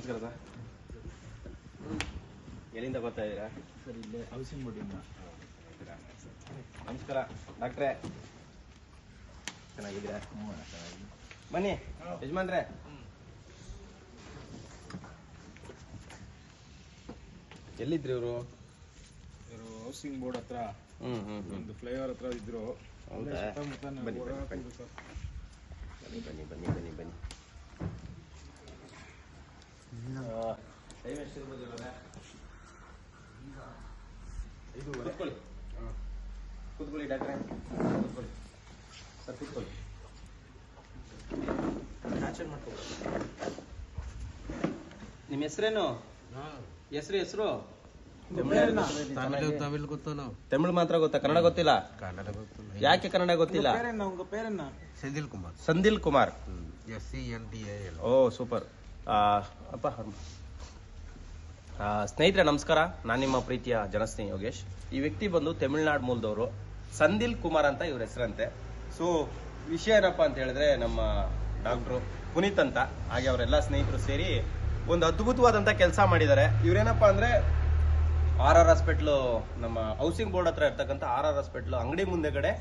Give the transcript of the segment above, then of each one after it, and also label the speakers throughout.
Speaker 1: ನಮಸ್ಕಾರ ಸರ್ ಎಲ್ಲಿಂದ ಬರ್ತಾ ಇದ್ದೀರಾ?
Speaker 2: ಸರ್ ಇಲ್ಲೇ ಹೌಸಿಂಗ್ ಬೋರ್ಡಿಂದ
Speaker 1: ನಮಸ್ಕಾರ ಡಾಕ್ಟ್ರೇ. ಚೆನ್ನಾಗಿದ್ದೀರಾ? ಬನ್ನಿ ಯಜಮಾನ್ರೆ. ಎಲ್ಲಿದ್ರಿ ಇವರು?
Speaker 2: ಇವರು ಹೌಸಿಂಗ್ ಬೋರ್ಡ್ ಹತ್ರ.
Speaker 1: ಹ್ಮ್ ಹ್ಮ್ ಹ್ಮ್.
Speaker 2: ಒಂದು ಫ್ಲೈಓವರ್ ಹತ್ರ ಇದ್ರು.
Speaker 1: ಬನ್ನಿ, ಬನ್ನಿ, ಬನ್ನಿ ಬನ್ನಿ ಬನ್ನಿ ಬನ್ನಿ ಬನ್ನಿ ಆ, ಟೈಮ್ ಎಷ್ಟಿರ್ಬೋದು ಇವಾಗ ಕೂತ್ಕೊಳ್ಳಿ. ಕೂತ್ಕೊಳ್ಳಿ ಡಾಕ್ಟ್ರೆ. ಕೂತ್ಕೊಳ್ಳಿ. ಸರ್ ಕೂತ್ಕೊಳ್ಳಿ. ಮಾಡ್ಕೊಳ್ಳಿ. ನಿಮ್ಮ ಹೆಸರೇನು? ಹೆಸರು ಹೆಸರು?
Speaker 3: ತಮಿಳು ತಮಿಳು ಗೊತ್ತು ನಾವು?
Speaker 1: ತಮಿಳು ಮಾತ್ರ ಗೊತ್ತಾ? ಕನ್ನಡ ಗೊತ್ತಿಲ್ಲ?
Speaker 3: ಕನ್ನಡ ಗೊತ್ತಿಲ್ಲ
Speaker 1: ಯಾಕೆ ಕನ್ನಡ ಗೊತ್ತಿಲ್ಲ?
Speaker 3: Sandil Kumar.
Speaker 1: Sandil Kumar.
Speaker 3: S C N T A L
Speaker 1: O super. ಅಪ್ಪ ಸ್ನೇಹಿತರೆ, ನಮಸ್ಕಾರ. ನಾನು ನಿಮ್ಮ ಪ್ರೀತಿಯ ಜನಸ್ನೇಹಿ ಯೋಗೇಶ್. ಈ ವ್ಯಕ್ತಿ ಬಂದು ತಮಿಳ್ನಾಡು ಮೂಲದವರು. ಸಂದಿಲ್ ಕುಮಾರ್ ಅಂತ ಇವ್ರ ಹೆಸರಂತೆ. ಸೊ ವಿಷಯ ಏನಪ್ಪ ಅಂತ ಹೇಳಿದ್ರೆ, ನಮ್ಮ ಡಾಕ್ಟ್ರು ಪುನೀತ್ ಅಂತ. ಹಾಗೆ ಅವರೆಲ್ಲ ಸ್ನೇಹಿತರು ಸೇರಿ ಒಂದು ಅದ್ಭುತವಾದಂಥ ಕೆಲಸ ಮಾಡಿದ್ದಾರೆ. ಇವ್ರೇನಪ್ಪ ಅಂದ್ರೆ ಆರ್ ಆರ್ ಹಾಸ್ಪಿಟ್ಲು, ನಮ್ಮ ಹೌಸಿಂಗ್ ಬೋರ್ಡ್ ಹತ್ರ ಇರ್ತಕ್ಕಂಥ ಆರ್ ಆರ್ ಹಾಸ್ಪಿಟ್ಲು ಅಂಗಡಿ ಮುಂದೆಗಡೆ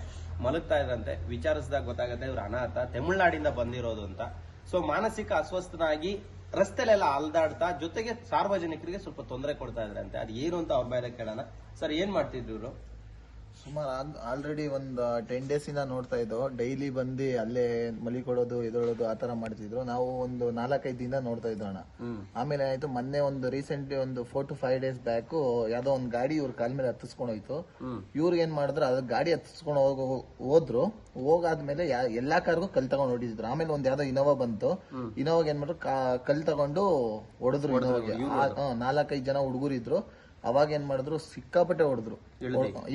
Speaker 1: ಮಲಗ್ತಾ ಇದ್ರಂತೆ. ವಿಚಾರಿಸಿದಾಗ ಗೊತ್ತಾಗುತ್ತೆ, ಇವ್ರು ಅನಾಥ, ತಮಿಳ್ನಾಡಿಂದ ಬಂದಿರೋದು ಅಂತ. ಸೊ ಮಾನಸಿಕ ಅಸ್ವಸ್ಥನಾಗಿ ರಸ್ತೆಲೆಲ್ಲ ಅಲ್ದಾಡ್ತಾ ಜೊತೆಗೆ ಸಾರ್ವಜನಿಕರಿಗೆ ಸ್ವಲ್ಪ ತೊಂದರೆ ಕೊಡ್ತಾ ಇದ್ರಂತೆ. ಅದು ಏನು ಅಂತ ಅವ್ರ ಮೇಲೆ ಕೇಳೋಣ. ಸರ್, ಏನ್ ಮಾಡ್ತಿದ್ರು ಇವರು?
Speaker 4: ಸುಮಾರು ಆಲ್ರೆಡಿ ಒಂದು ಟೆನ್ ಡೇಸ್ ಇಂದ ನೋಡ್ತಾ ಇದ್ದೋ ಡೈಲಿ ಬಂದು ಅಲ್ಲೇ ಮಲಿಕೊಡೋದು ಎದೊಳೋದು ಆ ತರ ಮಾಡ್ತಿದ್ರು. ನಾವು ಒಂದು ನಾಲ್ಕೈದು ದಿನ ನೋಡ್ತಾ ಇದ್ದೋ ಅಣ್ಣ. ಆಮೇಲೆ ಏನಾಯ್ತು ಮೊನ್ನೆ ಒಂದು ರೀಸೆಂಟ್ಲಿ ಒಂದು four to five days back ಯಾವ್ದೋ ಒಂದು ಗಾಡಿ ಇವ್ರ ಕಾಲ್ ಮೇಲೆ ಹತ್ತಿಸ್ಕೊಂಡು ಹೋಯ್ತು. ಇವ್ರಿಗೆ ಏನ್ ಮಾಡಿದ್ರು ಅದು ಗಾಡಿ ಹತ್ತಿಸ್ಕೊಂಡು ಹೋಗೋ ಹೋದ್ರು. ಹೋಗಾದ್ಮೇಲೆ ಎಲ್ಲಾ ಕಾರ್ಗೂ ಕಲ್ ತಗೊಂಡು ಹೊಡಿದ್ರು ಆಮೇಲೆ ಒಂದ್ ಯಾವ್ದೋ ಇನೋವಾ ಬಂತು. ಇನೋವಾಗ ಏನ್ ಮಾಡಿದ್ರು ಕಲ್ ತಗೊಂಡು ಹೊಡೆದ್ರು ಇನೋವಾಗೆ ನಾಲ್ಕೈದು ಜನ ಹುಡುಗರು ಇದ್ರು. ಅವಾಗ ಏನ್ ಮಾಡಿದ್ರು ಸಿಕ್ಕಾಪಟ್ಟೆ ಹೊಡೆದ್ರು.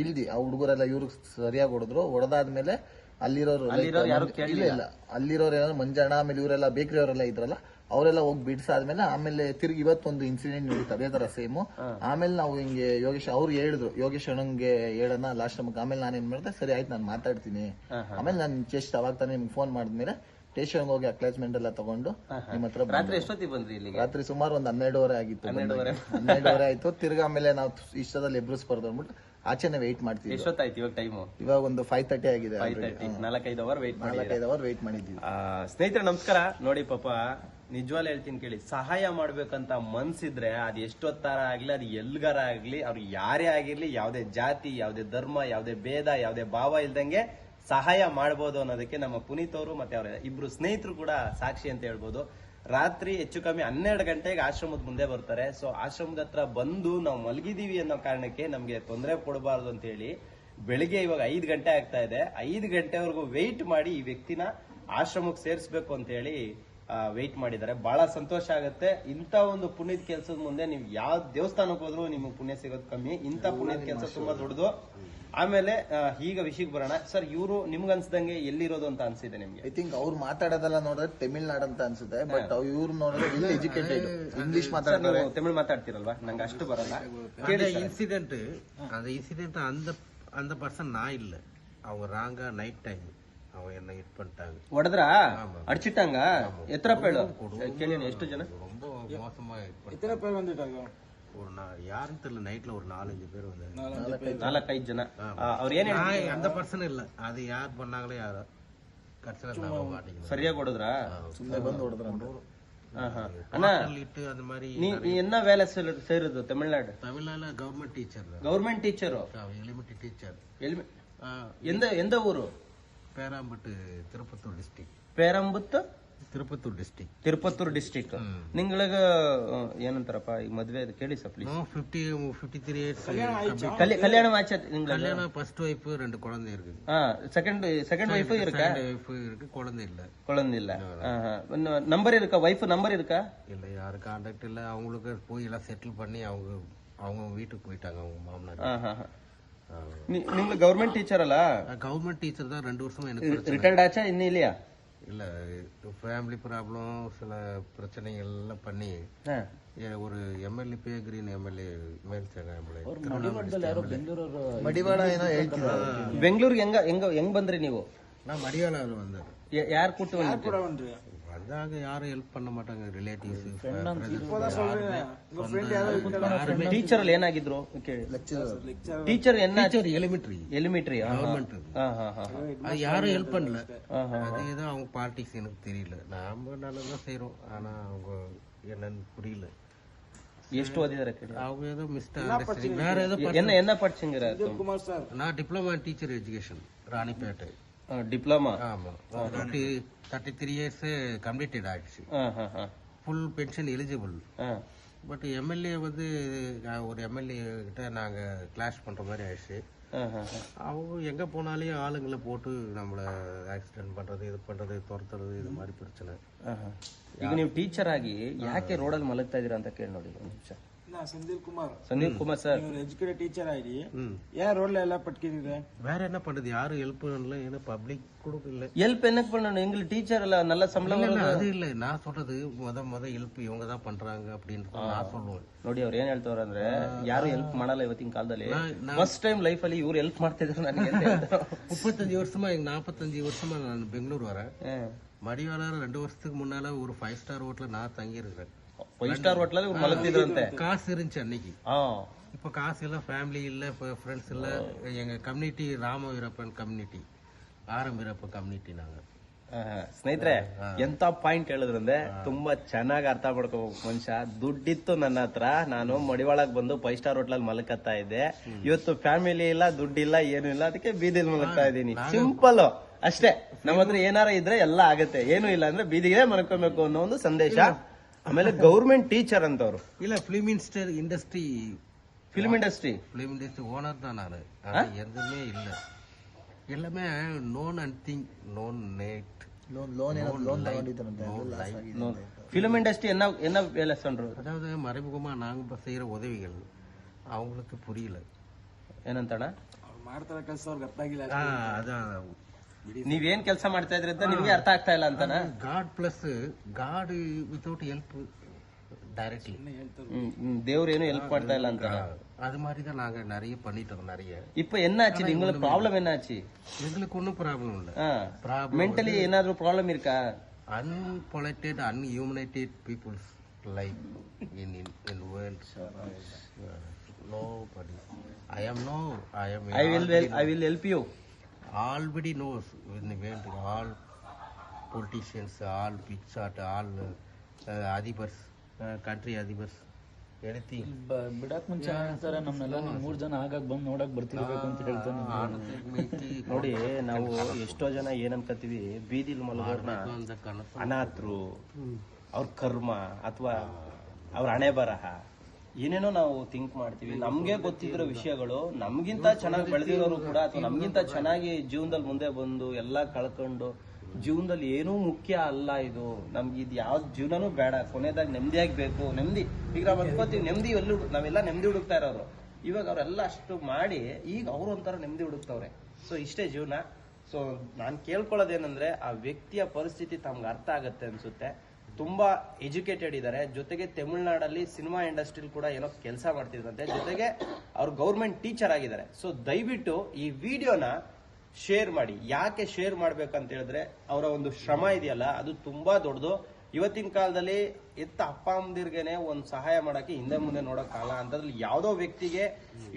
Speaker 4: ಇಲ್ದಿ ಆ ಹುಡುಗರೆಲ್ಲ ಇವ್ರು ಸರಿಯಾಗಿ ಹೊಡೆದ್ರು. ಹೊಡೆದಾದ್ಮೇಲೆ ಅಲ್ಲಿರೋರು ಇಲ್ಲ ಇಲ್ಲ. ಅಲ್ಲಿರೋರು ಏನೋ ಮಂಜಣ್ಣ ಆಮೇಲೆ ಇವರೆಲ್ಲ ಬೇಕ್ರಿ ಅವರೆಲ್ಲ ಇದ್ರಲ್ಲ ಅವರೆಲ್ಲ ಹೋಗಿ ಬಿಡ್ಸಾದ್ಮೇಲೆ ಆಮೇಲೆ ತಿರ್ಗಿ ಇವತ್ತೊಂದು ಇನ್ಸಿಡೆಂಟ್ ನಡೀತು ಅದೇ ತರ ಸೇಮು ಆಮೇಲೆ ನಾವು ಹಿಂಗೆ ಯೋಗೇಶ್ ಅವ್ರು ಹೇಳಿದ್ರು ಯೋಗೇಶ್ ಅಣ್ಣಂಗೆ ಹೇಳೋಣ ಲಾಸ್ಟ್ ನಮಗೆ ಆಮೇಲೆ ನಾನು ಏನ್ ಮಾಡಿದೆ ಸರಿ ಆಯ್ತು ನಾನು ಮಾತಾಡ್ತೀನಿ. ಆಮೇಲೆ ನಾನು ಜಸ್ಟ್ ಅವಾಗ ತಾನೇ ನಿಮ್ಗೆ ಫೋನ್ ಮಾಡಿದ್ಮೇಲೆ ಸ್ಟೇಷನ್ಗೆ ಹೋಗಿ ಅಕ್ಲಾಚ್ಮೆಂಟ್ ಎಲ್ಲ ತಗೊಂಡು ನಿಮ್ಮ ಹತ್ರ.
Speaker 1: ರಾತ್ರಿ ಎಷ್ಟೊತ್ತಿಗೆ ಬಂದ್ರಿ ಇಲ್ಲಿಗೆ?
Speaker 4: ರಾತ್ರಿ ಸುಮಾರು ಒಂದು ಹನ್ನೆರಡುವರೆ ಆಗಿತ್ತು ಬಂದಾಗ. ಹನ್ನೆರಡುವರೆ ಆಯ್ತು. ತಿರ್ಗಾ ಆಮೇಲೆ ನಾವು ಇಷ್ಟದಲ್ಲಿ ಎಬ್ರಿಸ್ಬಾರ್ದು ಅಂದ್ಬಿಟ್ಟು ಆಚೆನೆ ವೆಯ್ಟ್ ಮಾಡ್ತೀವಿ
Speaker 1: ಎಷ್ಟೊತ್ತಾಯ್ತು ಇವಾಗ ಟೈಮು
Speaker 4: ಇವಾಗ ಒಂದು ಫೈವ್ ತರ್ಟಿ ಆಗಿದೆ
Speaker 1: ಫೈವ್ ತರ್ಟಿ ನಾಲ್ಕೈದು ಅವರ್ ವೆಯ್ಟ್ ಮಾಡಿ
Speaker 4: ನಾಲ್ಕೈದು ಅವರ್ ವೆಯ್ಟ್ ಮಾಡಿದ್ವಿ
Speaker 1: ಆ, ಸ್ನೇಹಿತರೆ ನಮಸ್ಕಾರ. ನೋಡಿ ಪಾಪ ನಿಜವಾಗ್ಲೂ ಹೇಳ್ತೀನಿ ಕೇಳಿ. ಸಹಾಯ ಮಾಡ್ಬೇಕಂತ ಮನ್ಸಿದ್ರೆ ಅದು ಎಷ್ಟೊತ್ತಾರ ಆಗ್ಲಿ ಅದು ಎಲ್ಗಾರ ಆಗ್ಲಿ ಅವ್ರು ಯಾರೇ ಆಗಿರ್ಲಿ ಯಾವ್ದೇ ಜಾತಿ ಯಾವ್ದೇ ಧರ್ಮ ಯಾವ್ದೇ ಭೇದ ಯಾವ್ದೇ ಭಾವ ಇಲ್ದಂಗೆ ಸಹಾಯ ಮಾಡ್ಬೋದು ಅನ್ನೋದಕ್ಕೆ ನಮ್ಮ ಪುನೀತ್ ಅವರು ಮತ್ತೆ ಅವರ ಇಬ್ರು ಸ್ನೇಹಿತರು ಕೂಡ ಸಾಕ್ಷಿ ಅಂತ ಹೇಳ್ಬೋದು. ರಾತ್ರಿ ಹೆಚ್ಚು ಕಮ್ಮಿ ಹನ್ನೆರಡು ಗಂಟೆಗೆ ಆಶ್ರಮದ ಮುಂದೆ ಬರ್ತಾರೆ. ಸೊ ಆಶ್ರಮದ ಹತ್ರ ಬಂದು ನಾವು ಮಲಗಿದೀವಿ ಅನ್ನೋ ಕಾರಣಕ್ಕೆ ನಮಗೆ ತೊಂದರೆ ಕೊಡಬಾರ್ದು ಅಂತ ಹೇಳಿ ಬೆಳಿಗ್ಗೆ ಇವಾಗ ಐದು ಗಂಟೆ ಆಗ್ತಾ ಇದೆ. ಐದು ಗಂಟೆವರೆಗೂ ವೆಯ್ಟ್ ಮಾಡಿ ಈ ವ್ಯಕ್ತಿನ ಆಶ್ರಮಕ್ಕೆ ಸೇರಿಸ್ಬೇಕು ಅಂತ ಹೇಳಿ ವೆಯ್ಟ್ ಮಾಡಿದ್ದಾರೆ ಬಹಳ ಸಂತೋಷ ಆಗುತ್ತೆ ಇಂಥ ಒಂದು ಪುಣ್ಯದ ಕೆಲಸದ ಮುಂದೆ ನೀವು ಯಾವ ದೇವಸ್ಥಾನಕ್ಕೆ ಹೋದ್ರು ನಿಮಗೆ ಪುಣ್ಯ ಸಿಗೋದು ಕಮ್ಮಿ ಇಂಥ ಪುಣ್ಯದ ಕೆಲಸ ತುಂಬಾ ದೊಡ್ಡದು ಆಮೇಲೆ ಆ, ಈಗ ವಿಷಯಕ್ಕೆ ಬರೋಣ ಸರ್ ಇವರು ನಿಮ್ಗೆ ಅನ್ಸ್ದಂಗೆ ಎಲ್ಲಿರೋದು ಅಂತ ಅನ್ಸಿದೆ ನಿಮ್ಗೆ
Speaker 4: ಐ ಥಿಂಕ್ ಅವ್ರು ಮಾತಾಡೋದೆಲ್ಲ ನೋಡಿದ್ರೆ ತಮಿಳ್ನಾಡು ಅಂತ ಅನ್ಸುತ್ತೆ ಬಟ್ ಇವ್ರು ನೋಡಿದ್ರೆ ಇಲ್ಲಿ ಎಜುಕೇಟೆಡ್ ಇಂಗ್ಲಿಷ್
Speaker 1: ಸರ್
Speaker 4: ಮಾತಾಡ್ತಾರೆ
Speaker 1: ನೀವು ತಮಿಳ್ ಮಾತಾಡ್ತಿರಲ್ವಾ ನಂಗೆ ಅಷ್ಟು ಬರಲ್ಲ
Speaker 3: அந்த
Speaker 1: ಕೇಳಿ sir.
Speaker 3: இன்சிடென்ட் அந்த இன்சிடென்ட் அந்த அந்த பர்சன் நான் இல்லை அவங்க ராங்கா நைட் டைம் அவங்க என்ன ஹிட் பண்ணிட்டாங்க
Speaker 1: ಹೊಡೆದ್ರಾ ಅಡ್ಚಿಟ್ಟಂಗ ಎತ್ತರ ಪೇಳು ಕೇಳಿ ಎಷ್ಟು ಜನ
Speaker 3: ரொம்ப மோசமா hit பண்ணி
Speaker 2: ಇತರ ಪೇರ್ ಬಂದಿಟ್ಟಾಗ
Speaker 3: ஒரு நா யாருன்னு தெரியல நைட்ல ஒரு நாலஞ்சு பேர் வந்தாங்க
Speaker 1: ನಾಲ್ಕೈದು ಜನ ಅವ್ರು ಏನ್ ಹೇಳ್ತಾರೆ?
Speaker 3: நான் அந்த பர்சன் இல்ல அது யார் பண்ணாங்களோ யாரோ கடைசியில் நான் மாட்டேங்கிறேன்
Speaker 1: ಸರಿಯಾಗಿ ಹೊಡೆದ್ರಾ
Speaker 4: ಸುಮ್ಮನೆ ಬಂದು ಹೊಡೆದ್ರು
Speaker 1: ಹಾ, ಹಾ. ಅಣ್ಣ
Speaker 3: இட்டு அந்த மாதிரி
Speaker 1: ನೀ ನೀ ಎನ್ನ ವೇಲೆ ಸೇರ್- ಸೇರಿದ್ದು ತಮಿಳ್ನಾಡು
Speaker 3: தமிழ்நாடுல கவர்மெண்ட் டீச்சர் தான்
Speaker 1: ಗೌರ್ಮೆಂಟ್ ಟೀಚರು
Speaker 3: எலிமெண்ட்ரி டீச்சர்
Speaker 1: ಎಲ್ಲಿ ಎಂದ ಎಂದ ಊರು
Speaker 3: Pernambut Tirupattur district
Speaker 1: ಪೇರಂಬುತ್
Speaker 3: Tirupattur district
Speaker 1: ತಿರುಪತ್ತೂರು district ನಿಂಗಳಿಗೆ ಏನಂತಾರಪ್ಪ ಈ ಮದ್ವೆ ಅದು ಕೇಳಿ sir please
Speaker 3: fifty fifty three years
Speaker 1: ಕಲ್ಯಾಣ ಆಚೆ ನಿಂಗ್ಳ
Speaker 3: கல்யாணம் ஃபர்ஸ்ட் ஒய்ஃப் ரெண்டு குழந்தை இருக்குது
Speaker 1: ಹಾ ಸೆಕೆಂಡ್ ಸೆಕೆಂಡ್ ವೈಫ್ இருக்கா
Speaker 3: ஒய்ஃப் இருக்கு குழந்தை இல்ல
Speaker 1: குழந்தை நம்பர் இருக்கா வைஃப் நம்பர் இருக்கா
Speaker 3: இல்ல யாரு கான்டாக்ட் இல்ல அவங்களுக்கு போய் எல்லாம் செட்டில் பண்ணி அவங்க அவங்க வீட்டுக்கு போயிட்டாங்க அவங்க மாமனார்
Speaker 1: ಹಾ, ಹಾ, ಹಾ. நீங்க கவர்மெண்ட் டீச்சர் அல்ல
Speaker 3: கவர்மெண்ட் டீச்சர் தான் ரெண்டு வருஷமா எனக்கு
Speaker 1: ரிட்டையர்ட் ஆச்சா இன்னும் இல்லையா?
Speaker 3: இல்லை ஃபேமிலி ப்ராப்ளம் சில பிரச்சனைகள் எல்லாம் பண்ணி ஒரு எம்எல்ஏ பே கிரீன் எம்எல்ஏ மேல்
Speaker 1: ಬೆಂಗಳೂರಿಗೆ ಹೆಂಗ ಹೆಂಗ ಹೆಂಗ್ ಬಂದ್ರಿ ನೀವು
Speaker 3: நான் ಮಡಿವಾಳ
Speaker 1: ಬಂದ ಯಾರು
Speaker 2: ಕೂಟ
Speaker 3: ಬಂದ್ರಿ அதாக யாரும் ஹெல்ப் பண்ண மாட்டாங்க ரிலேட்டிவ்ஸ்
Speaker 1: ಟೀಚರ್ ಅಲ್ಲಿ ಏನಾಗಿದ್ರು ಕೇಳಿ
Speaker 2: ಲೆಕ್ಚರ್
Speaker 1: ಟೀಚರ್ என்ன
Speaker 3: டீச்சர் எலிமெண்ட்ரி
Speaker 1: எலிமெண்ட்ரி
Speaker 3: கவர்மெண்ட்
Speaker 1: ಹಾ ಹಾ ಹಾ
Speaker 3: அது யாரும் ஹெல்ப் பண்ணல அது ஏதோ அவங்க பாலிடிக்ஸ் எனக்கு தெரியல நாம நல்லதான் செய்றோம் ஆனா அவங்க என்னன்னு புரியல
Speaker 1: ಎಷ್ಟು ಓದಿದಾರೆ ಕೇಳಿ
Speaker 3: அவங்க ஏதோ மிஸ்டர் அண்டர்ஸ்டாண்டிங் வேற ஏதோ
Speaker 1: என்ன என்ன படிச்சிங்கிற
Speaker 2: ಕುಮಾರ್ ಸರ್
Speaker 3: நான் diploma teacher education Ranipet
Speaker 1: diploma
Speaker 3: ஆமா thirty thirty three years completed ஆயிடுச்சு
Speaker 1: ಹಾ ಹಾ ಹಾ
Speaker 3: ஃபுல் பென்ஷன் எலிஜிபிள்
Speaker 1: ಹಾ
Speaker 3: பட் எம்எல்ஏ வந்து நான் ஒரு எம்எல்ஏ கிட்ட நாங்க கிளாஷ் பண்ற மாதிரி ஆயிடுச்சு
Speaker 1: ಹಾ ಹಾ ಹಾ
Speaker 3: அவங்க எங்க போனாலும் ஆளுங்களை போட்டு நம்மள ஆக்சிடென்ட் பண்றது இது பண்றது துரத்துறது இது மாதிரி பிரச்சனை
Speaker 1: ಹಾ, ಹಾ. ಈಗ ನೀವು ಟೀಚರ್ ಆಗಿ ಯಾಕೆ ರೋಡಲ್ಲಿ ಮಲಗ್ತಾ ಇದೀರಾ ಅಂತ ಕೇಳಿ ನೋಡಿ ಒಂದು ನಿಮಿಷ
Speaker 2: ನಾ ಸಂದೀಪ್ ಕುಮಾರ್
Speaker 1: ಸಂದೀಪ್ ಕುಮಾರ್ ಸರ್
Speaker 2: ನೀವು ಎಜುಕೇಟೆಡ್ ಟೀಚರ್ ಆಗಿ
Speaker 3: ம்
Speaker 2: ಯಾರ ರೋಲ್ ಎಲ್ಲ ಪಟ್ಕೊಂಡಿದ್ರೆ
Speaker 3: வேற என்ன பண்றது யாரும் ஹெல்ப் பண்ணல ஏன்னா பப்ளிக் கூட இல்ல
Speaker 1: ಎಲ್ಪ್ ಏನಕ್ಕೆ பண்ணணும் எங்களுக்கு டீச்சர் ಎಲ್ಲ நல்ல சம்பளம்
Speaker 3: இல்ல, இல்ல, அது இல்ல நான் சொல்றது முத முத ஹெல்ப் இவங்க தான் பண்றாங்க அப்படின்றது நான் சொல்லுவேன்
Speaker 1: ನೋಡಿ ಅವ್ರು ಏನ್ ಹೇಳ್ತವ್ರ ಅಂದ್ರೆ ಯಾರು ಹೆಲ್ಪ್ ಮಾಡಲ್ಲ ಇವತ್ತಿನ ಕಾಲದಲ್ಲಿ
Speaker 3: ನಾ-
Speaker 1: ಫಸ್ಟ್ ಟೈಮ್ ಲೈಫ್ ಅಲ್ಲಿ ಇವ್ರು ಹೆಲ್ಪ್ ಮಾಡ್ತಾ ಇದ್ರು ನನಗೆ ಅಂತ ಹೇಳ್ತಾರೆ.
Speaker 3: முப்பத்தஞ்சு வருஷமா எங்க நாற்பத்தஞ்சு வருஷமா நான் பெங்களூர் வரேன்
Speaker 1: ಹ್ಮ್.
Speaker 3: மடிவாளர் ரெண்டு வருஷத்துக்கு முன்னால ஒரு ஃபைவ் ஸ்டார் ஹோட்டல்ல நான் தங்கி இருக்கிறேன்
Speaker 1: ಫೈವ್ ಸ್ಟಾರ್ ಹೋಟ್ಲಲ್ಲಿ ಇವ್ರು ಮಲಗ್ತಿದ್ರಂತೆ.
Speaker 3: காசு இருந்துச்சு அன்னைக்கு
Speaker 1: ಹಾ.
Speaker 3: இப்போ காசு இல்லை ஃபேமிலி இல்லை இப்போ ஃப்ரெண்ட்ஸ் இல்லை எங்கள் கம்யூனிட்டி ராம வீரப்பன் கம்யூனிட்டி ஆரம் வீரப்ப
Speaker 1: கம்யூனிಟಿ நாங்கள் ಸ್ನೇಹಿತರೆ ಎಂತ ಪಾಯಿಂಟ್ ಹೇಳಿದ್ರಂದ್ರೆ ತುಂಬಾ ಚೆನ್ನಾಗಿ ಅರ್ಥ ಪಡ್ಕೋಬೇಕು ಮನುಷ್ಯ. ದುಡ್ಡಿತ್ತು ನನ್ನ ಹತ್ರ. ನಾನು ಮಡಿವಾಳಕ್ ಬಂದು ಫೈವ್ ಸ್ಟಾರ್ ಹೋಟ್ಲಲ್ಲಿ ಮಲಕತ್ತಾ ಇದ್ದೆ. ಇವತ್ತು ಫ್ಯಾಮಿಲಿ ಇಲ್ಲ ದುಡ್ಡಿಲ್ಲ ಏನು ಇಲ್ಲ. ಅದಕ್ಕೆ ಬೀದಿಲ್ ಮಲಗ್ತಾ ಇದ್ದೀನಿ. ಸಿಂಪಲ್ ಅಷ್ಟೇ. ನಮ್ಮ ಹತ್ರ ಏನಾರ ಇದ್ರೆ ಎಲ್ಲ ಆಗುತ್ತೆ. ಏನು ಇಲ್ಲ ಅಂದ್ರೆ ಬೀದಿಗೆ ಮಲ್ಕೊಬೇಕು ಅನ್ನೋ ಒಂದು ಸಂದೇಶ. ಆಮೇಲೆ ಗೌರ್ಮೆಂಟ್ ಟೀಚರ್ ಅಂತವ್ರು.
Speaker 3: ಇಲ್ಲ film industry industry
Speaker 1: film industry
Speaker 3: film industry owner தான் நான் ஆனால் எதுவுமே இல்லை எல்லாமே நோன் அண்ட் திங் நோன் நேட்
Speaker 4: ಲೋನ್ ಲೋನ್ ಏನಾದ್ರು ಲೋನ್ ತಗೊಂಡಿದ್ದಾರಂತೆ? ಲಾಸ್ ಆಗಿದೆ
Speaker 1: ಫಿಲ್ಮ್ ಇಂಡಸ್ಟ್ರಿ என்ன என்ன வேலை சொல்றது
Speaker 3: அதாவது மறைமுகமாக நாங்கள் செய்கிற உதவிகள் அவங்களுக்கு புரியல
Speaker 1: ಏನಂತಣ್ಣ?
Speaker 2: ಅವ್ರು ಮಾಡ್ತಾರ ಕೆಲಸ ಅವ್ರಿಗೆ ಅರ್ಥ ಆಗಿಲ್ಲ.
Speaker 3: ಆ, ಅದ.
Speaker 1: ನೀವೇನ್ ಕೆಲಸ ಮಾಡ್ತಾ ಇದ್ರಿ ಅಂತ ನಿಮ್ಗೆ ಅರ್ಥ ಆಗ್ತಾ ಇಲ್ಲ ಅಂತಾನ?
Speaker 3: God plus god without help directly
Speaker 1: தேவர் ஏனும் ஹெல்ப் பண்ணதா இல்ல அந்த
Speaker 3: அது மாதிரி தான் நாங்க நிறைய பண்ணிட்டோம் நிறைய
Speaker 1: இப்போ என்னாச்சு உங்களுக்கு ப்ராப்ளம் என்னாச்சு
Speaker 3: எங்களுக்கு ஒன்றும் ப்ராப்ளம் இல்லை
Speaker 1: மென்டலி ஏதாவது ப்ராப்ளம் இருக்கா
Speaker 3: அன்பொலைட்டட் அன்ஹியூமனைட்டட் peoples life in in world nobody I am no I am
Speaker 1: I will I will help you
Speaker 3: already knows when they went all politicians, all big shot, all uh, adibars, uh, hmm.
Speaker 5: ಬಿಡಕ್ ಮುಂಚೆ sir ನಮ್ಮನ್ನೆಲ್ಲ ಮೂರು ಜನ ಆಗಾಗ ಬಂದು ನೋಡಕ್ ಬರ್ತಿರ್ಬೇಕು ಅಂತ ಹೇಳ್ತಾನೆ
Speaker 1: ನೋಡಿ ನಾವು ಎಷ್ಟೋ ಜನ ಏನ್ ಅನ್ಕೋತೀವಿ ಬೀದಿಲ್ ಮಲಗೋರ್ನ ಅನಾಥರು ಅವ್ರ ಕರ್ಮ ಅಥವಾ ಅವ್ರ ಹಣೆ ಬರಹ ಏನೇನೋ ನಾವು ಥಿಂಕ್ ಮಾಡ್ತೀವಿ. ನಮ್ಗೆ ಗೊತ್ತಿರೋ ವಿಷಯಗಳು ನಮ್ಗಿಂತ ಚೆನ್ನಾಗಿ ಬೆಳೆದಿರೋರು ಕೂಡ ಅಥವಾ ನಮ್ಗಿಂತ ಚೆನ್ನಾಗಿ ಜೀವನದಲ್ಲಿ ಮುಂದೆ ಬಂದು ಎಲ್ಲ ಕಳ್ಕೊಂಡು ಜೀವನದಲ್ಲಿ ಏನೂ ಮುಖ್ಯ ಅಲ್ಲ ಇದು. ನಮ್ಗೆ ಇದು ಯಾವ ಜೀವನನೂ ಬೇಡ. ಕೊನೆದಾಗ ನೆಮ್ಮದಿಯಾಗಿ ಬೇಕು. ನೆಮ್ಮದಿ. ಈಗ ನಾವು ಅನ್ಕೋತೀವಿ ನೆಮ್ಮದಿ ಎಲ್ಲಿ ಹುಡುಕ್ ನಾವೆಲ್ಲ ನೆಮ್ಮದಿ ಹುಡುಕ್ತಾ ಇರೋರು. ಇವಾಗ ಅವರೆಲ್ಲ ಅಷ್ಟು ಮಾಡಿ ಈಗ ಅವ್ರು ಒಂಥರ ನೆಮ್ಮದಿ ಹುಡುಕ್ತವ್ರೆ. ಸೊ ಇಷ್ಟೇ ಜೀವನ. ಸೊ ನಾನು ಕೇಳ್ಕೊಳ್ಳೋದೇನಂದ್ರೆ ಆ ವ್ಯಕ್ತಿಯ ಪರಿಸ್ಥಿತಿ ತಮ್ಗೆ ಅರ್ಥ ಆಗತ್ತೆ ಅನ್ಸುತ್ತೆ. ತುಂಬಾ ಎಜುಕೇಟೆಡ್ ಇದ್ದಾರೆ ಜೊತೆಗೆ ತಮಿಳ್ನಾಡಲ್ಲಿ ಸಿನಿಮಾ ಇಂಡಸ್ಟ್ರಿಲ್ ಕೂಡ ಏನೋ ಕೆಲಸ ಮಾಡ್ತಿದ್ರಂತೆ. ಜೊತೆಗೆ ಅವ್ರು ಗೌರ್ಮೆಂಟ್ ಟೀಚರ್ ಆಗಿದ್ದಾರೆ. ಸೊ ದಯವಿಟ್ಟು ಈ ವಿಡಿಯೋನ ಶೇರ್ ಮಾಡಿ. ಯಾಕೆ ಶೇರ್ ಮಾಡ್ಬೇಕಂತ ಹೇಳಿದ್ರೆ ಅವರ ಒಂದು ಶ್ರಮ ಇದೆಯಲ್ಲ, ಅದು ತುಂಬಾ ದೊಡ್ಡದು. ಇವತ್ತಿನ ಕಾಲದಲ್ಲಿ ಎತ್ತ ಅಪ್ಪ ಅಮ್ಮದಿರ್ಗೆನೆ ಒಂದು ಸಹಾಯ ಮಾಡಕ್ಕೆ ಹಿಂದೆ ಮುಂದೆ ನೋಡೋಕ್ಕಾಗಲ್ಲ ಅಂತದ್ರಲ್ಲಿ ಯಾವುದೋ ವ್ಯಕ್ತಿಗೆ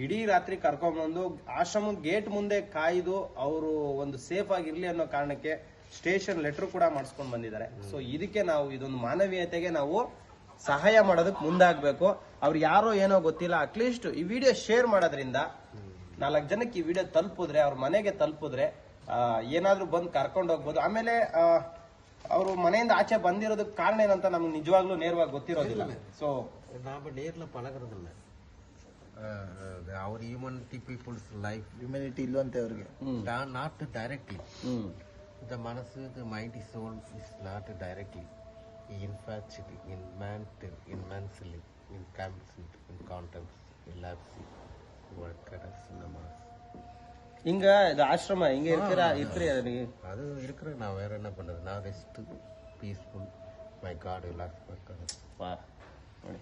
Speaker 1: ಇಡೀ ರಾತ್ರಿ ಕರ್ಕೊಂಡ್ಬಂದು ಆಶ್ರಮ ಗೇಟ್ ಮುಂದೆ ಕಾಯ್ದು ಅವರು ಒಂದು ಸೇಫ್ ಆಗಿರ್ಲಿ ಅನ್ನೋ ಕಾರಣಕ್ಕೆ ಸ್ಟೇಷನ್ ಲೆಟರ್ ಕೂಡ ಮಾಡಿಸ್ಕೊಂಡು ಬಂದಿದ್ದಾರೆ. ಸೊ ಇದಕ್ಕೆ ನಾವು ಇದೊಂದು ಮಾನವೀಯತೆಗೆ ನಾವು ಸಹಾಯ ಮಾಡೋದಕ್ಕೆ ಮುಂದಾಗಬೇಕು. ಅವ್ರು ಯಾರೋ ಏನೋ ಗೊತ್ತಿಲ್ಲ ಅಟ್ಲೀಸ್ಟ್ ಈ ವಿಡಿಯೋ ಶೇರ್ ಮಾಡೋದ್ರಿಂದ ನಾಲ್ಕು ಜನಕ್ಕೆ ಈ ವಿಡಿಯೋ ತಲುಪಿದ್ರೆ ಅವ್ರ ಮನೆಗೆ ತಲುಪಿದ್ರೆ ಏನಾದರೂ ಬಂದು ಕರ್ಕೊಂಡು ಹೋಗ್ಬೋದು. ಆಮೇಲೆ ಅವರು ಮನೆಯಿಂದ ಆಚೆ ಬಂದಿರೋದಕ್ಕೆ ಕಾರಣ ಏನಂತ ನಮ್ಗೆ ನಿಜವಾಗ್ಲೂ ನೇರವಾಗಿ ಗೊತ್ತಿರೋದಿಲ್ಲ. ಸೊ
Speaker 3: ನಾವು ನೇರ್ಲ ಪಳಗರದಲ್ಲ. ಅವ್ರ ಹ್ಯೂಮನಿಟಿ ಪೀಪಲ್ಸ್ ಲೈಫ್
Speaker 4: ಹ್ಯೂಮನಿಟಿ ಇಲ್ಲವಂತೆ ಅವ್ರಿಗೆ.
Speaker 3: Not
Speaker 1: directly
Speaker 3: The Manasu, the mighty soul, is not directly infertile, in mantle, in mansili, in complacent, in contempt, in lapse, workadas,
Speaker 1: namas. இங்க இந்த ஆசிரமா இங்க இருக்கிற இருக்கிற
Speaker 3: அது இருக்கிற நான் வேற என்ன பண்றது நான் rest peaceful my god relax
Speaker 1: பண்றது ನೋಡಿ.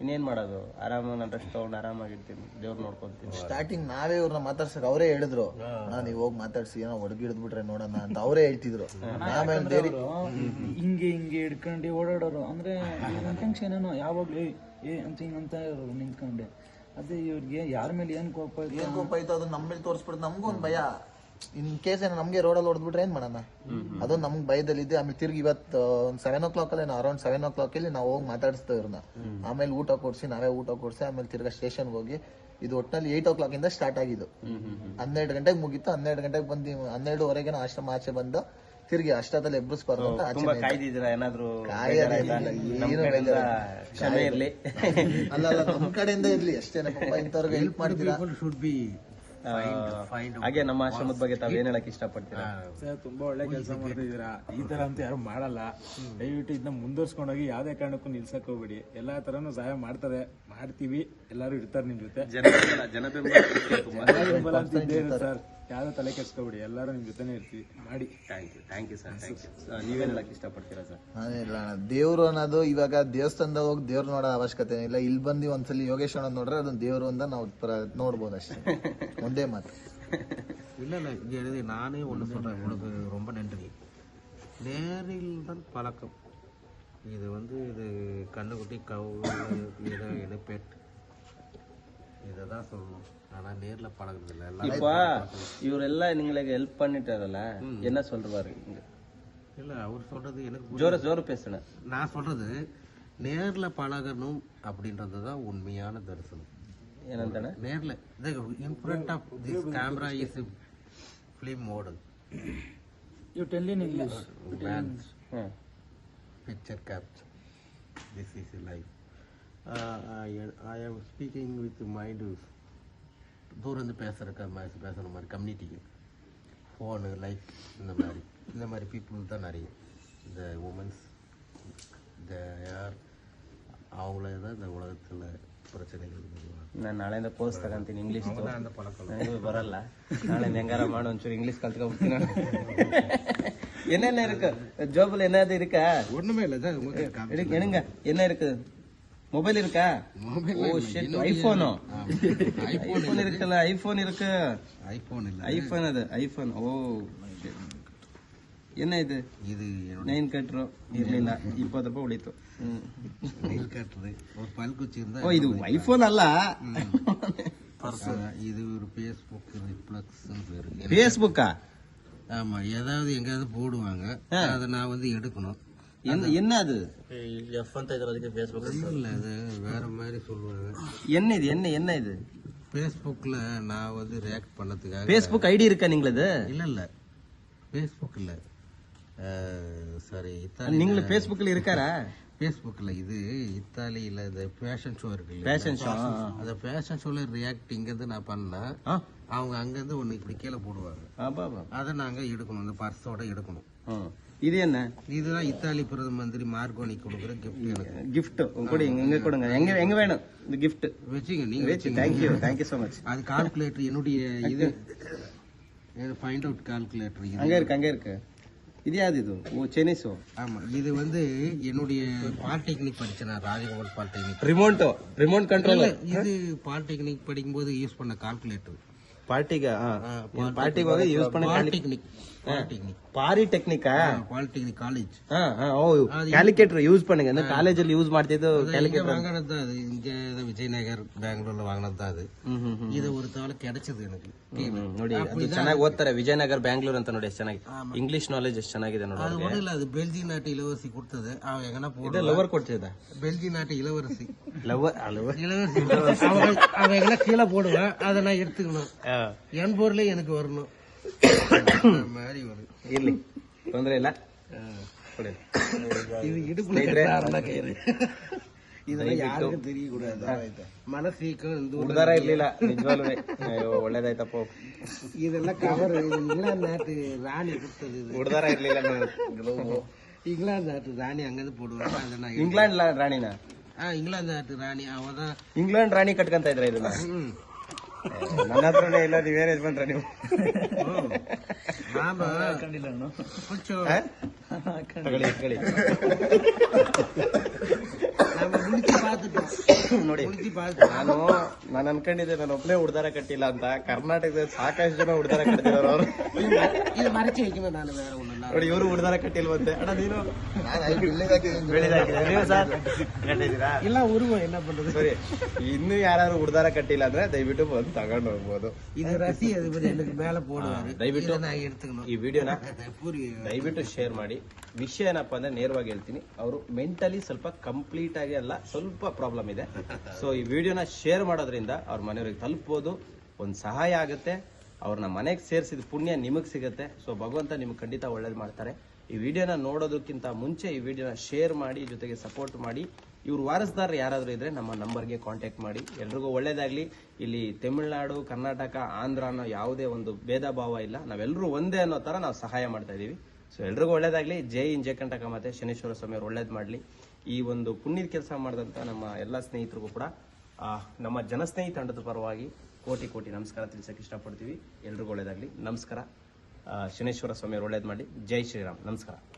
Speaker 1: ಇನ್ನೇನ್ ಮಾಡೋದು? ಆರಾಮ ನಾನು ರೆಸ್ಟ್ ತಗೊಂಡು ಆರಾಮಾಗಿರ್ತೀನಿ. ದೇವ್ರ ನೋಡ್ಕೊಂತೀನಿ.
Speaker 4: ಸ್ಟಾರ್ಟಿಂಗ್ ನಾವೇ ಇವ್ರನ್ನ ಮಾತಾಡ್ಸಕ್ ಅವರೇ ಹೇಳಿದ್ರು. ನಾನು ನೀವ್ ಹೋಗಿ ಮಾತಾಡ್ಸಿ ಏನೋ ಹೊಡ್ಗಿಡ್ದ್ಬಿಟ್ರೆ ನೋಡೋಣ ಅಂತ ಅವರೇ ಹೇಳ್ತಿದ್ರು. ಆಮೇಲೆ ಬೇರೆ
Speaker 5: ಹಿಂಗೆ ಹಿಂಗೆ ಹಿಡ್ಕೊಂಡು ಓಡಾಡೋರು. ಅಂದ್ರೆ ಇಂಟೆನ್ಷನ್ ಏನೋ ಯಾವಾಗ್ಲೂ ಏ, ಏ ಅಂತ ಹಿಂಗಂತ ಇರೋರು ನಿಂತ್ಕೊಂಡೆ. ಅದೇ ಇವ್ರಿಗೆ ಯಾರ ಮೇಲೆ ಏನ್ ಕೋಪ ಇದೆ
Speaker 4: ಏನ್ ಕೋಪ ಆಯ್ತು ಅದನ್ನ ನಮ್ಮ ಮೇಲೆ ತೋರಿಸ್ಬಿಡ್ತು ನಮಗೂ ಒಂದ್ ಭಯ. ಇನ್ ಕೇಸ್ ಏನೋ ನಮ್ಗೆ ರೋಡಲ್ಲಿ ಹೊಡೆದ್ಬಿಟ್ರೆ ಏನ್ ಮಾಡೋಣ? ಅದು ನಮ್ಗೆ ಭಯದಲ್ಲಿದ್ದೆ ಆಮೇಲೆ ತಿರ್ಗಿ ಇವತ್ತು ಒಂದು ಸೆವೆನ್ ಓ ಕ್ಲಾಕ್ ಅಲ್ಲಿ ಅರೌಂಡ್ ಸೆವೆನ್ ಓ ಕ್ಲಾಕ್ ಅಲ್ಲಿ ನಾವು ಹೋಗಿ ಮಾತಾಡಿಸ್ತೇವೆ ಇವ್ರನ್ನ. ಆಮೇಲೆ ಊಟ ಕೊಡ್ಸಿ ನಾವೇ ಊಟ ಕೊಡ್ಸಿ ಆಮೇಲೆ ತಿರ್ಗಾ ಸ್ಟೇಷನ್ಗೆ ಹೋಗಿ ಇದು ಒಟ್ಟಿನಲ್ಲಿ ಏಯ್ಟ್ ಓ ಕ್ಲಾಕ್ ಇಂದ ಸ್ಟಾರ್ಟ್ ಆಗಿದ್ದು. ಹನ್ನೆರಡು ಗಂಟೆಗೆ ಮುಗಿತು. ಹನ್ನೆರಡು ಗಂಟೆಗೆ ಬಂದು ಹನ್ನೆರಡುವರೆಗೆ ಆಶ್ರಮ ಆಚೆ ಬಂದು ತಿರ್ಗಿ ಅಷ್ಟದಲ್ಲಿ ಎಬ್ಬಿಸ್ಬಾರ್ದು ಅಂತ ಆಚೆ
Speaker 1: ಕಾಯ್ದಿದ್ದೀರಾ?
Speaker 4: ಅಲ್ಲ ಅಲ್ಲ ನಮ್ ಕಡೆಯಿಂದ ಇರ್ಲಿ. ಅಷ್ಟೇನೆ ಇಂಥವ್ರಿಗೆ ಹೆಲ್ಪ್ ಮಾಡ್ತೀರಾ?
Speaker 1: ಹಾಗೆ ನಮ್ಮ ಆಶ್ರಮದ ಬಗ್ಗೆ ತಾವ್ ಏನ್ ಹೇಳಕ್ ಇಷ್ಟಪಡ್ತೀರಾ?
Speaker 2: ಸರ್ ತುಂಬಾ ಒಳ್ಳೆ ಕೆಲಸ ಮಾಡ್ತಿದ್ದೀರಾ. ಈ ತರ ಅಂತ ಯಾರು ಮಾಡಲ್ಲ. ದಯವಿಟ್ಟು ಇದನ್ನ ಮುಂದುವರ್ಸ್ಕೊಂಡೋಗಿ ಯಾವ್ದೇ ಕಾರಣಕ್ಕೂ ನಿಲ್ಸಕ್ ಹೋಗ್ಬೇಡಿ. ಎಲ್ಲಾ ತರನು ಸಹಾಯ ಮಾಡ್ತಾರೆ ಮಾಡ್ತೀವಿ. ಎಲ್ಲಾರು ಇರ್ತಾರೆ ನಿಮ್ ಜೊತೆ.
Speaker 1: ಜನ ಜನ ಬೆಂಬಲ ತುಂಬಾ
Speaker 2: ಎಲ್ಲಾ ಬೆಂಬಲ ಇರುತ್ತೆ ಸರ್ ಯಾವ್ದು ತಲೆ ಕೆಡ್ಸ್ಕೊಬೇಡಿ ಎಲ್ಲಾರು ನಿಮ್ ಜೊತೆನೆ ಇರ್ತೀವಿ ಮಾಡಿ
Speaker 1: thank you thank you sir thank you ನೀವೇನ್ ಹೇಳಕ್ ಇಷ್ಟಪಡ್ತೀರಾ ಸರ್
Speaker 4: ನಾನಿಲ್ಲ ದೇವ್ರು ಅನ್ನೋದು ಇವಾಗ ದೇವಸ್ಥಾನದ ಹೋಗಿ ದೇವ್ರು ನೋಡೋ ಅವಶ್ಯಕತೆ ಇಲ್ಲ ಇಲ್ಲಿ ಬಂದು ಒಂದ್ಸಲಿ ಯೋಗೇಶ್ವರ ನೋಡ್ರೆ ಅದನ್ನ ದೇವ್ರು ಅಂತ ನಾವು ಪ್ರ- ನೋಡ್ಬೋದು ಅಷ್ಟೇ ಒಂದೇ ಮಾತು
Speaker 3: இல்ல இல்ல இங்க எழுதி நானே ஒன்று சொல்றேன் உனக்கு ரொம்ப நன்றி நேரில் தான் பழக்கம் இது வந்து இது கண்ணுக்குட்டி கவு ஏதோ இனப்பேட் இதை தான் சொல்லணும். ஆனால் நேரில் பழகுறதில்ல.
Speaker 1: இப்போ இவர் எல்லாம் நீங்களுக்கு ஹெல்ப் பண்ணிட்டாருல என்ன சொல்றாரு
Speaker 3: இல்லை அவர் சொல்றது எனக்கு
Speaker 1: ஜோர ஜோர பேசுனேன்
Speaker 3: நான் சொல்றது நேரில் பழகணும் அப்படின்றது தான் உண்மையான தரிசனம்.
Speaker 1: என்னென்ன
Speaker 3: நேரில். In front of this camera is film
Speaker 5: model you tell in
Speaker 1: English
Speaker 3: picture capture this is life life. Uh, I, I am speaking with mind தூரந்து பேசுகிறக்க மாதிரி பேசுகிற மாதிரி கம்யூனிட்டிக்கு ஃபோனு லைக் இந்த மாதிரி இந்த மாதிரி பீப்புள் தான் நிறைய இந்த உமன்ஸ் இந்த யார் அவங்களே தான் இந்த உலகத்தில் பிரச்சனைகள் வருவாங்க
Speaker 1: ನಾನು ನಾಳೆಯಿಂದ ಕೋರ್ಸ್ ತಗಂತೀನಿ ಇಂಗ್ಲಿಷ್
Speaker 3: அந்த பழக்கம்
Speaker 1: ನನಗೂ ಬರಲ್ಲ ನಾಳೆ ಹೆಂಗಾರ ಮಾಡು ಒಂಚೂರು ಇಂಗ್ಲಿಷ್ ಕಲ್ತ್ಕೊಂಡ್ಬಿಡ್ತೀನಿ ನಾನು என்னென்ன இருக்கு ஜோபில் என்னது இருக்கா
Speaker 3: ஒன்றுமே இல்லை தான்
Speaker 1: இருக்கு என்னங்க என்ன இருக்கு மொபைல் இருக்கா ஓ ஷிட் ஐபோனோ ஐபோன் இருக்குல்ல ஐபோன் இருக்கு
Speaker 3: ஐஃபோன் இல்லை
Speaker 1: ஐபோன் அது ஐபோன் ಓ shit. என்ன ಇದು
Speaker 3: இது என்னோட
Speaker 1: ನೈನ್ ಕಟ್ರು ಇರ್ಲಿಲ್ಲ ಇಪ್ಪತ್ತು ರೂಪಾಯಿ ಉಳಿತು ಹ್ಮ್
Speaker 3: நெல் கட்டுறது ஒரு பல்குச்சி இருந்தால்
Speaker 1: ಓ ಇದು ಐಫೋನ್ ಅಲ್ಲ
Speaker 3: அஹ் இது ஒரு ஃபேஸ்புக் ரிப்ளக்ஸ்னு பேரு
Speaker 1: ಫೇಸ್ಬುಕ್ಕಾ
Speaker 3: ஆமா ஏதாவது எங்கேயாவது போடுவாங்க அதை நான் வந்து எடுக்கணும்
Speaker 1: என்ன அது?
Speaker 3: எஃப் அந்த இதுல ஃபேஸ்புக் இல்ல அது வேற மாதிரி சொல்றாங்க
Speaker 1: என்ன இது என்ன என்ன இது?
Speaker 3: ஃபேஸ்புக்கில் நான் வந்து ரியாக்ட் பண்ணதுக்காக
Speaker 1: ஃபேஸ்புக் ஐடி இருக்கா நீங்களது?
Speaker 3: இல்லை இல்லை. ஃபேஸ்புக் இல்லை சாரி இத்தாலி
Speaker 1: நீங்களும் ஃபேஸ்புக்கில் இருக்காரா?
Speaker 3: ஃபேஸ்புக்கில் இது இத்தாலியில் இந்த ஃபேஷன் ஷோ இருக்கு
Speaker 1: ஃபேஷன் ஷோ
Speaker 3: அந்த ஃபேஷன் ஷோவில் ரியாக்ட் இங்கேருந்து நான் பண்ணேன் அவங்க அங்கேருந்து ஒன்று இப்படி கீழே போடுவாங்க. அதை நாங்கள் எடுக்கணும் இந்த பர்ஸோட எடுக்கணும்.
Speaker 1: இது என்ன?
Speaker 3: இதுதான் இத்தாலி பிரதம மந்திரி மார்கோனி கொடுக்குற கிஃப்ட் எனக்கு.
Speaker 1: கிஃப்ட் கூட எங்க கொடுங்க. எங்க எங்க வேணும்? இந்த கிஃப்ட்
Speaker 3: வெச்சிங்க நீங்க
Speaker 1: வெச்சி thank you thank you so much.
Speaker 3: அது கால்குலேட்டர் என்னுடைய இது. ஃபைண்ட் அவுட் கால்குலேட்டர்
Speaker 1: அங்க இருக்கு அங்க இருக்கு. இது யாது இது? ஓ செனிஸோ
Speaker 3: ஆமா இது வந்து என்னுடைய பாலிடெக்னிக் படிச்சேன் ராஜகோபால் பாலிடெக்னிக்
Speaker 1: ரிமோட்டோ ரிமோட் கண்ட்ரோல்
Speaker 3: இது பாலிடெக்னிக் படிக்கும்போது யூஸ் பண்ண கால்குலேட்டர்
Speaker 1: பாலிடிக் பாலிடிக் யூஸ் பண்ண
Speaker 3: பாலிடெக்னிக் பாலிடெக்னிக்
Speaker 1: ಪಾರಿ ಟೆಕ್ನಿಕಾ
Speaker 3: பாலிடெக்னிக் காலேஜ்
Speaker 1: ಹಾ ಹಾ ಓ ಕ್ಯಾಲ್ಕುಲೇಟರ್ ಯೂಸ್ பண்ணுங்க ಅಂದ್ರೆ ಕಾಲೇಜಲ್ಲಿ ಯೂಸ್ ಮಾಡ್ತಿದ್ದು
Speaker 3: இங்க
Speaker 1: ಕ್ಯಾಲ್ಕುಲೇಟರ್
Speaker 3: வாங்கினது தான் அது இங்க இது விஜயநகர் பெங்களூர்ல வாங்கினது தான் அது
Speaker 1: ಹ್ಮ್ ಹ್ಮ್ ಹ್ಮ್
Speaker 3: இது ஒரு தாள் கிடைச்சது எனக்கு
Speaker 1: ಹ್ಮ್, ನೋಡಿ ಅದು ಚೆನ್ನಾಗಿ ಓದ್ತಾರೆ ವಿಜಯನಗರ್ ಬ್ಯಾಂಗ್ಳೂರ್ ಅಂತ ನೋಡಿ ಎಷ್ಟು ಚೆನ್ನಾಗಿ ಇಂಗ್ಲಿಷ್ ನಾಲೆಜ್ ಎಷ್ಟು ಚೆನ್ನಾಗಿದೆ ನೋಡಿ
Speaker 3: அது ஒண்ணும் இல்ல அது பெல்ஜி நாட்டு இளவரசி கொடுத்தது அவன் எங்கன்னா
Speaker 1: ಇದು
Speaker 3: போடுவான்
Speaker 1: ಲವರ್ ಕೊಡ್ತಿದ್ದ
Speaker 3: பெல்ஜி நாட்டு இளவரசி
Speaker 1: ಲವರ್ ಲವರ್
Speaker 3: இளவரசி அவன் அவன் எங்கன்னா கீழே போடுவான் அதை நான் எடுத்துக்கணும் என் பொருளே எனக்கு வரணும் ಮಾಡಿ
Speaker 1: ಇರ್ಲಿ. ತೊಂದರೆ ಇಲ್ಲ. ಇದು
Speaker 3: ಇಡುಕುಳ ಇದನ್ನ ಯಾರಿಗೂ ತಿರುಗಿ ಕೂಡ ಮನಸ್ಸು
Speaker 1: ಈಕೊಂಡು ಇರ್ಲಿಲ್ಲ ಅಯ್ಯೋ ಒಳ್ಳೇದಾಯ್ತಪ್ಪ.
Speaker 3: ಇದೆಲ್ಲ ಕವರ್ ಇಂಗ್ಲೆಂಡ್ ನಾಟ್ ರಾಣಿ ಕೊಡ್ತದೆ
Speaker 1: ಇದು. ಇರ್ಲಿಲ್ಲ
Speaker 3: ಇಂಗ್ಲೆಂಡ್ ನಾಟ್ ರಾಣಿ ಹಂಗಂದು ಪುಡುವ ಅದನ್ನ
Speaker 1: ಇಂಗ್ಲೆಂಡ್ ರಾಣಿನ?
Speaker 3: ಹಾ ಇಂಗ್ಲೆಂಡ್ ನಾಟ್ ರಾಣಿ ಅವಾಗ
Speaker 1: ಇಂಗ್ಲೆಂಡ್ ರಾಣಿ ಕಟ್ಕೊಂತ ಇದ್ರ ಇದನ್ನ? ನನ್ನ ಹತ್ರನೇ ಇಲ್ಲ ನೀವೇನೇ ಬಂದ್ರ ನೀವು? കളിയാ
Speaker 3: കളി
Speaker 1: ನೋಡಿ ನಾನು ನಾನು ಅನ್ಕೊಂಡಿದ್ದೆ ನಾನು ಒಬ್ಬನೇ ಉಡ್ದಾರ ಕಟ್ಟಿಲ್ಲ ಅಂತ. ಕರ್ನಾಟಕದ ಸಾಕಷ್ಟು ಜನ ಹುಡ್ದಾರ ಕಟ್ಟಿದಾರ ಅವರು. ನೋಡಿ ಇವರು ಹುಡ್ದಾರ ಕಟ್ಟಿಲ್ವಂತೆ. ಅಣ್ಣ ಇಲ್ಲ ಊರಿಗೂ ಸರಿ ಇನ್ನು ಯಾರು ಉಡ್ದಾರ ಕಟ್ಟಿಲ್ಲ ಅಂದ್ರೆ ದಯವಿಟ್ಟು ಬಂದು ತಗೊಂಡು ಹೋಗ್ಬೋದು.
Speaker 3: ಇದು ಮೇಲೆ
Speaker 1: ದಯವಿಟ್ಟು ಈ ವಿಡಿಯೋನ ದಯವಿಟ್ಟು ಶೇರ್ ಮಾಡಿ. ವಿಷಯ ಏನಪ್ಪಾ ಅಂದ್ರೆ ನೇರವಾಗಿ ಹೇಳ್ತೀನಿ. ಅವರು ಮೆಂಟಲಿ ಸ್ವಲ್ಪ ಕಂಪ್ಲೀಟ್ ಆಗಿ ಅಲ್ಲ ಸ್ವಲ್ಪ ಪ್ರಾಬ್ಲಮ್ ಇದೆ. ಸೊ ಈ ವಿಡಿಯೋನ ಶೇರ್ ಮಾಡೋದ್ರಿಂದ ಅವ್ರ ಮನೆಯವ್ರಿಗೆ ತಲುಪ್ಬೋದು. ಒಂದು ಸಹಾಯ ಆಗುತ್ತೆ. ಅವ್ರನ್ನ ಮನೆಗೆ ಸೇರಿಸಿದ ಪುಣ್ಯ ನಿಮಗೆ ಸಿಗುತ್ತೆ. ಸೊ ಭಗವಂತ ನಿಮ್ಗೆ ಖಂಡಿತ ಒಳ್ಳೇದು ಮಾಡ್ತಾರೆ. ಈ ವಿಡಿಯೋನ ನೋಡೋದಕ್ಕಿಂತ ಮುಂಚೆ ಈ ವಿಡಿಯೋನ ಶೇರ್ ಮಾಡಿ, ಜೊತೆಗೆ ಸಪೋರ್ಟ್ ಮಾಡಿ. ಇವ್ರ ವಾರಸ್ದಾರರು ಯಾರಾದರೂ ಇದ್ರೆ ನಮ್ಮ ನಂಬರ್ಗೆ ಕಾಂಟ್ಯಾಕ್ಟ್ ಮಾಡಿ. ಎಲ್ರಿಗೂ ಒಳ್ಳೇದಾಗ್ಲಿ. ಇಲ್ಲಿ ತಮಿಳುನಾಡು, ಕರ್ನಾಟಕ, ಆಂಧ್ರ ಅನ್ನೋ ಯಾವುದೇ ಒಂದು ಭೇದ ಭಾವ ಇಲ್ಲ. ನಾವೆಲ್ಲರೂ ಒಂದೇ ಅನ್ನೋ ತರ ನಾವು ಸಹಾಯ ಮಾಡ್ತಾ ಇದೀವಿ. ಸೊ ಎಲ್ರಿಗೂ ಒಳ್ಳೇದಾಗ್ಲಿ. ಜೈ ಇನ್ ಜಯ ಕಂಟಕ ಮತ್ತೆ ಶನೇಶ್ವರ ಸ್ವಾಮಿ ಅವ್ರು ಒಳ್ಳೇದು ಮಾಡಲಿ. ಈ ಒಂದು ಪುಣ್ಯದ ಕೆಲಸ ಮಾಡಿದಂಥ ನಮ್ಮ ಎಲ್ಲ ಸ್ನೇಹಿತರಿಗೂ ಕೂಡ ನಮ್ಮ ಜನಸ್ನೇಹಿ ತಂಡದ ಪರವಾಗಿ ಕೋಟಿ ಕೋಟಿ ನಮಸ್ಕಾರ ತಿಳಿಸಕ್ಕೆ ಇಷ್ಟಪಡ್ತೀವಿ. ಎಲ್ರಿಗೂ ಒಳ್ಳೇದಾಗ್ಲಿ. ನಮಸ್ಕಾರ. ಶನೇಶ್ವರ ಸ್ವಾಮಿಯವರು ಒಳ್ಳೇದು ಮಾಡಿ ಜೈ ಶ್ರೀರಾಮ್. ನಮಸ್ಕಾರ.